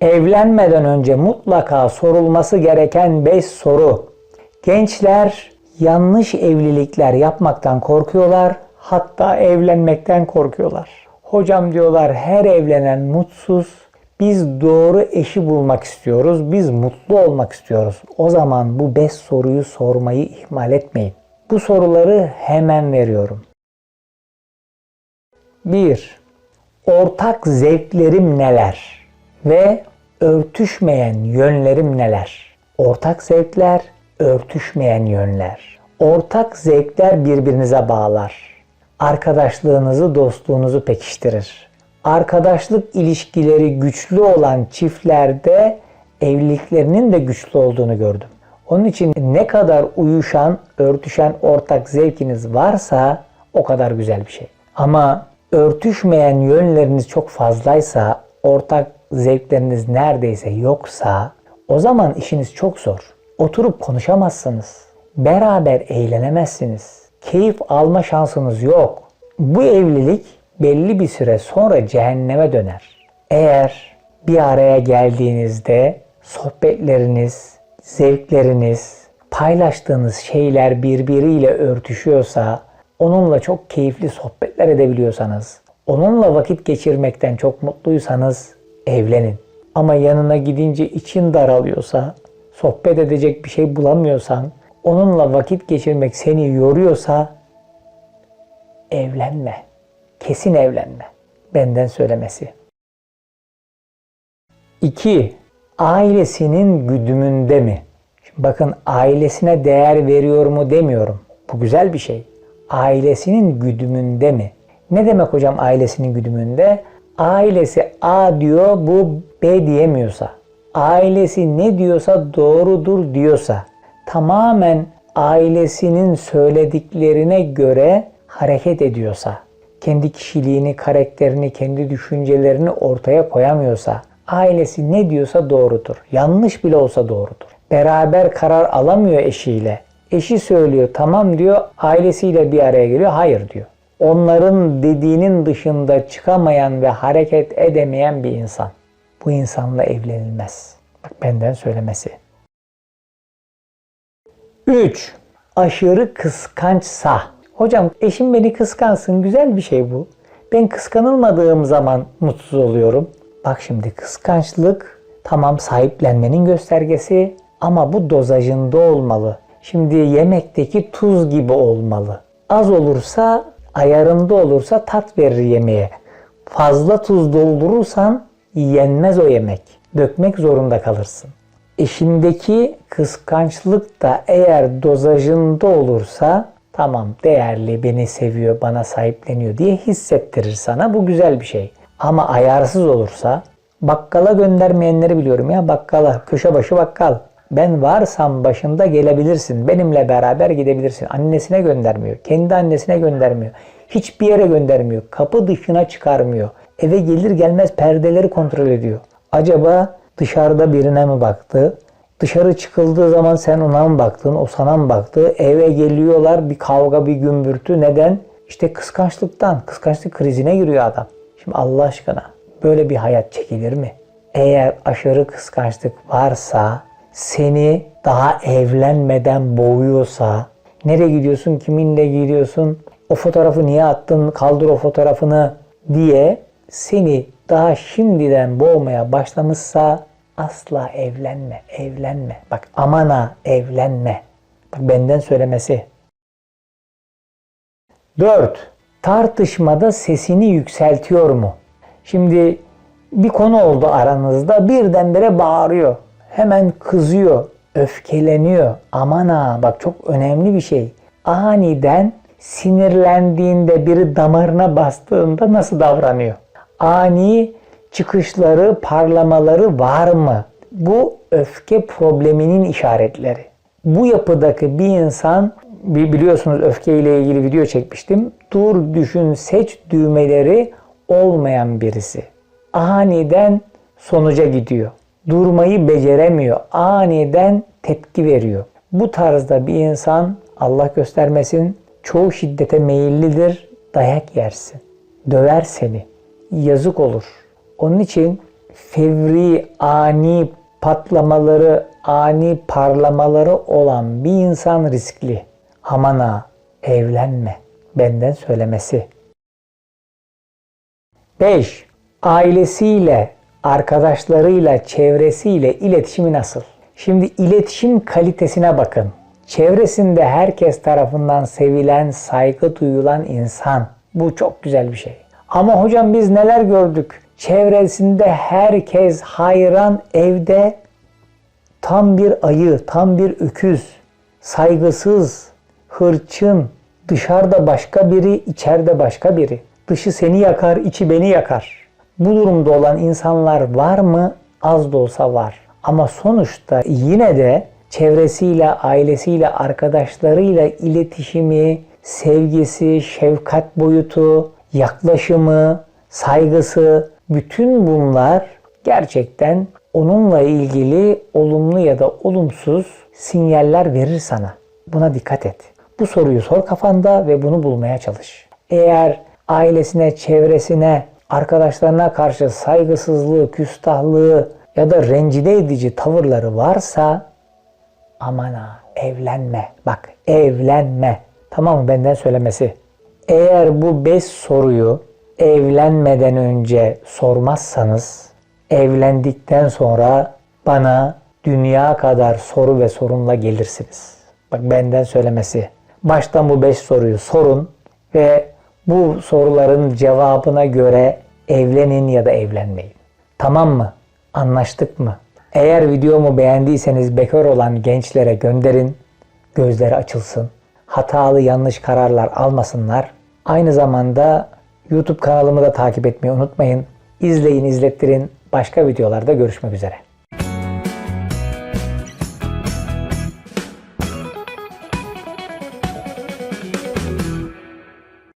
Evlenmeden önce mutlaka sorulması gereken 5 soru. Gençler yanlış evlilikler yapmaktan korkuyorlar. Hatta evlenmekten korkuyorlar. Hocam diyorlar her evlenen mutsuz. Biz doğru eşi bulmak istiyoruz. Biz mutlu olmak istiyoruz. O zaman bu 5 soruyu sormayı ihmal etmeyin. Bu soruları hemen veriyorum. 1. Ortak zevklerim neler? Ve örtüşmeyen yönlerim neler? Ortak zevkler, örtüşmeyen yönler. Ortak zevkler birbirinize bağlar. Arkadaşlığınızı, dostluğunuzu pekiştirir. Arkadaşlık ilişkileri güçlü olan çiftlerde evliliklerinin de güçlü olduğunu gördüm. Onun için ne kadar uyuşan, örtüşen ortak zevkiniz varsa o kadar güzel bir şey. Ama örtüşmeyen yönleriniz çok fazlaysa, ortak zevkleriniz neredeyse yoksa o zaman işiniz çok zor. Oturup konuşamazsınız. Beraber eğlenemezsiniz. Keyif alma şansınız yok. Bu evlilik belli bir süre sonra cehenneme döner. Eğer bir araya geldiğinizde sohbetleriniz, zevkleriniz, paylaştığınız şeyler birbiriyle örtüşüyorsa, onunla çok keyifli sohbetler edebiliyorsanız, onunla vakit geçirmekten çok mutluysanız evlenin. Ama yanına gidince için daralıyorsa, sohbet edecek bir şey bulamıyorsan, onunla vakit geçirmek seni yoruyorsa evlenme. Kesin evlenme. Benden söylemesi. 2. Ailesinin güdümünde mi? Şimdi bakın ailesine değer veriyor mu demiyorum. Bu güzel bir şey. Ailesinin güdümünde mi? Ne demek hocam ailesinin güdümünde? Ailesi A diyor bu B diyemiyorsa. Ailesi ne diyorsa doğrudur diyorsa. Tamamen ailesinin söylediklerine göre hareket ediyorsa. Kendi kişiliğini, karakterini, kendi düşüncelerini ortaya koyamıyorsa ailesi ne diyorsa doğrudur. Yanlış bile olsa doğrudur. Beraber karar alamıyor eşiyle. Eşi söylüyor tamam diyor, ailesiyle bir araya geliyor hayır diyor. Onların dediğinin dışında çıkamayan ve hareket edemeyen bir insan. Bu insanla evlenilmez. Bak benden söylemesi. 3. Aşırı kıskançsa. Hocam eşim beni kıskansın güzel bir şey bu. Ben kıskanılmadığım zaman mutsuz oluyorum. Bak şimdi kıskançlık tamam sahiplenmenin göstergesi ama bu dozajında olmalı. Şimdi yemekteki tuz gibi olmalı. Az olursa ayarında olursa tat verir yemeğe. Fazla tuz doldurursan yenmez o yemek. Dökmek zorunda kalırsın. Eşindeki kıskançlık da eğer dozajında olursa tamam değerli, beni seviyor, bana sahipleniyor diye hissettirir sana. Bu güzel bir şey. Ama ayarsız olursa bakkala göndermeyenleri biliyorum ya bakkala, köşe başı bakkal. Ben varsam başında gelebilirsin. Benimle beraber gidebilirsin. Annesine göndermiyor. Kendi annesine göndermiyor. Hiçbir yere göndermiyor. Kapı dışına çıkarmıyor. Eve gelir gelmez perdeleri kontrol ediyor. Acaba dışarıda birine mi baktı? Dışarı çıkıldığı zaman sen ona mı baktın? O sana mı baktı? Eve geliyorlar bir kavga bir gümbürtü. Neden? İşte kıskançlıktan. Kıskançlık krizine giriyor adam. Şimdi Allah aşkına böyle bir hayat çekilir mi? Eğer aşırı kıskançlık varsa seni daha evlenmeden boğuyorsa nereye gidiyorsun kiminle gidiyorsun o fotoğrafı niye attın kaldır o fotoğrafını diye seni daha şimdiden boğmaya başlamışsa asla evlenme evlenme bak amana evlenme bak benden söylemesi 4. Tartışmada sesini yükseltiyor mu? Şimdi bir konu oldu aranızda birdenbire bağırıyor hemen kızıyor, öfkeleniyor. Aman ha bak çok önemli bir şey. Aniden sinirlendiğinde biri damarına bastığında nasıl davranıyor? Ani çıkışları, parlamaları var mı? Bu öfke probleminin işaretleri. Bu yapıdaki bir insan biliyorsunuz öfke ile ilgili video çekmiştim. Dur, düşün, seç düğmeleri olmayan birisi. Aniden sonuca gidiyor durmayı beceremiyor. Aniden tepki veriyor. Bu tarzda bir insan Allah göstermesin çoğu şiddete meyillidir. Dayak yersin. Döver seni. Yazık olur. Onun için fevri, ani patlamaları, ani parlamaları olan bir insan riskli. Aman ha, evlenme. Benden söylemesi. 5. Ailesiyle, arkadaşlarıyla, çevresiyle iletişimi nasıl? Şimdi iletişim kalitesine bakın. Çevresinde herkes tarafından sevilen, saygı duyulan insan. Bu çok güzel bir şey. Ama hocam biz neler gördük? Çevresinde herkes hayran evde tam bir ayı, tam bir öküz, saygısız, hırçın, dışarıda başka biri, içeride başka biri. Dışı seni yakar, içi beni yakar. Bu durumda olan insanlar var mı? Az da olsa var. Ama sonuçta yine de çevresiyle, ailesiyle, arkadaşlarıyla iletişimi, sevgisi, şefkat boyutu, yaklaşımı, saygısı, bütün bunlar gerçekten onunla ilgili olumlu ya da olumsuz sinyaller verir sana. Buna dikkat et. Bu soruyu sor kafanda ve bunu bulmaya çalış. Eğer ailesine, çevresine, arkadaşlarına karşı saygısızlığı, küstahlığı ya da rencide edici tavırları varsa aman ha evlenme. Bak evlenme. Tamam mı benden söylemesi? Eğer bu 5 soruyu evlenmeden önce sormazsanız evlendikten sonra bana dünya kadar soru ve sorunla gelirsiniz. Bak benden söylemesi. Baştan bu 5 soruyu sorun ve bu soruların cevabına göre evlenin ya da evlenmeyin. Tamam mı? Anlaştık mı? Eğer videomu beğendiyseniz bekar olan gençlere gönderin. Gözleri açılsın. Hatalı yanlış kararlar almasınlar. Aynı zamanda YouTube kanalımı da takip etmeyi unutmayın. İzleyin, izlettirin. Başka videolarda görüşmek üzere.